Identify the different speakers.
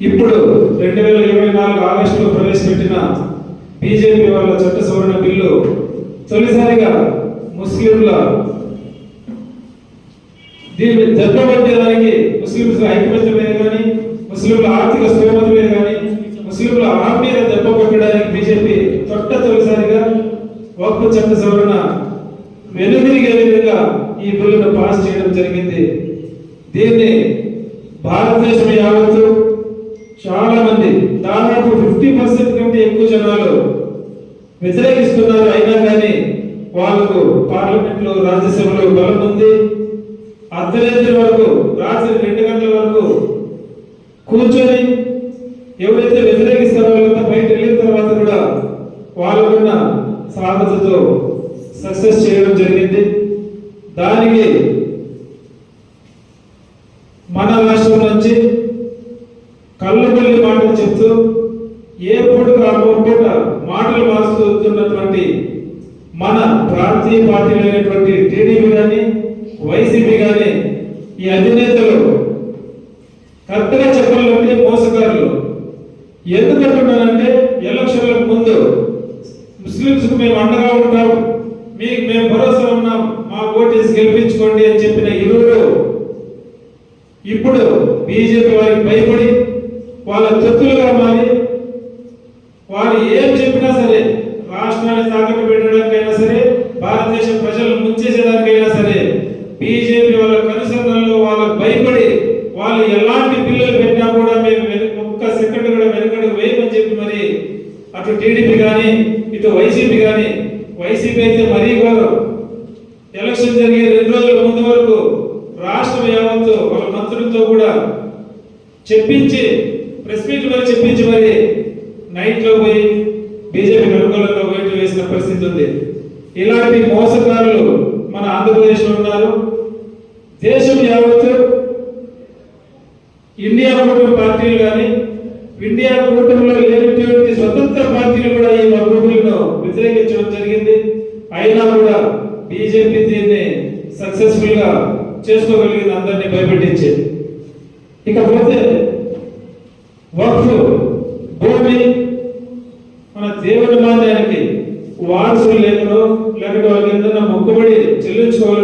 Speaker 1: ఇప్పుడు రెండు వేల ఇరవై నాలుగు ఆగస్టులో ప్రవేశపెట్టిన బీజేపీ వాళ్ళ చట్ట సవరణ బిల్లు తొలిసారిగా ముస్లింల దీన్ని దెబ్బపట్టేదానికి ముస్లింస్ ఐక్యమత్య మీద కానీ ముస్లింల ఆర్థిక స్థోమత మీద కానీ ముస్లింల మీద దెబ్బ కొట్టడానికి బీజేపీ తొట్ట తొలిసారిగా వక్ఫ్ చట్ట సవరణ వెనుదిరిగే విధంగా ఈ బిల్లును పాస్ చేయడం జరిగింది. దీన్ని భారతదేశం యావత్తు చాలా మంది దాదాపు ఫిఫ్టీ పర్సెంట్ కంటే ఎక్కువ జనాలు వ్యతిరేకిస్తున్నారు. అయినా కానీ వాళ్ళకు పార్లమెంట్లో రాజ్యసభలో బలం ఉంది. అర్ధరాత్రి వరకు రాత్రి రెండు గంటల వరకు కూర్చొని ఎవరైతే వ్యతిరేకిస్తారో వాళ్ళంతా బయట వెళ్ళిన తర్వాత కూడా వాళ్ళకున్న సాధనతో సక్సెస్ చేయడం జరిగింది. దానికి మన రాష్ట్రం నుంచి మాటలు చెప్తూ ఏ పూటకు ఆ మాటలు మారుస్తున్నటువంటి మన ప్రాంతీయ పార్టీలైనటువంటి టీడీపీ కానీ వైసీపీ కానీ ఈ అధినేతలు కరెక్ట్గా చెప్పాలంటే మోసగారులు ఎందుకంటున్నానంటే ఎలక్షన్లకు ముందు ముస్లింస్కు మేము అండగా ఉంటాం. మీకు మేము భరోసా ఉన్నాం. మా ఓటేసి గెలిపించుకోండి అని చెప్పిన ఇరువురు ఇప్పుడు బీజేపీ వారికి భయపడి వాళ్ళ తొత్తులుగా మారి వారు ఏం చెప్పినా సరే రాష్ట్రాన్ని తాకట్టు పెట్టడానికైనా సరే భారతదేశ ప్రజలను ముంచేసేదానికైనా సరే బీజేపీ వాళ్ళ కనుసంధానంలో వాళ్ళకు భయపడి వాళ్ళు ఎలాంటి బిల్లులు పెట్టినా కూడా మేము ఒక్క సెకండ్ కూడా వెనుకడు వేయమని చెప్పి మరి అటు టీడీపీ కానీ ఇటు వైసీపీ కానీ వైసీపీ అయితే మరీ ఘోరం ఎలక్షన్ జరిగే రెండు రోజుల ముందు వరకు రాష్ట్రం యావత్తు వాళ్ళ మంత్రులతో కూడా చెప్పించి ప్రెస్ మీట్ మరి చెప్పించి మరి నైట్లో పోయి బీజేపీ అనుకూలంగా ఓట్లు వేసిన పరిస్థితి ఉంది. ఇలాంటి మోసకారులు మన ఆంధ్రప్రదేశ్లో ఉన్నారు. దేశం యావత్తు ఇండియా కూటమి పార్టీలు కానీ ఇండియా కూటమిలో లేనటువంటి స్వతంత్ర పార్టీలు కూడా ఈ మరుగుడులను వ్యతిరేకించడం జరిగింది. అయినా కూడా బీజేపీ దీన్ని సక్సెస్ఫుల్గా చేసుకోగలిగింది అందరినీ భయపెట్టించి. ఇకపోతే వక్ఫ్ భూమి మన దేవుని మాదానికి వారసులు లేకనో లేకపోతే వాళ్ళకి ఏదైనా మొక్కుబడి చెల్లించుకోవాలి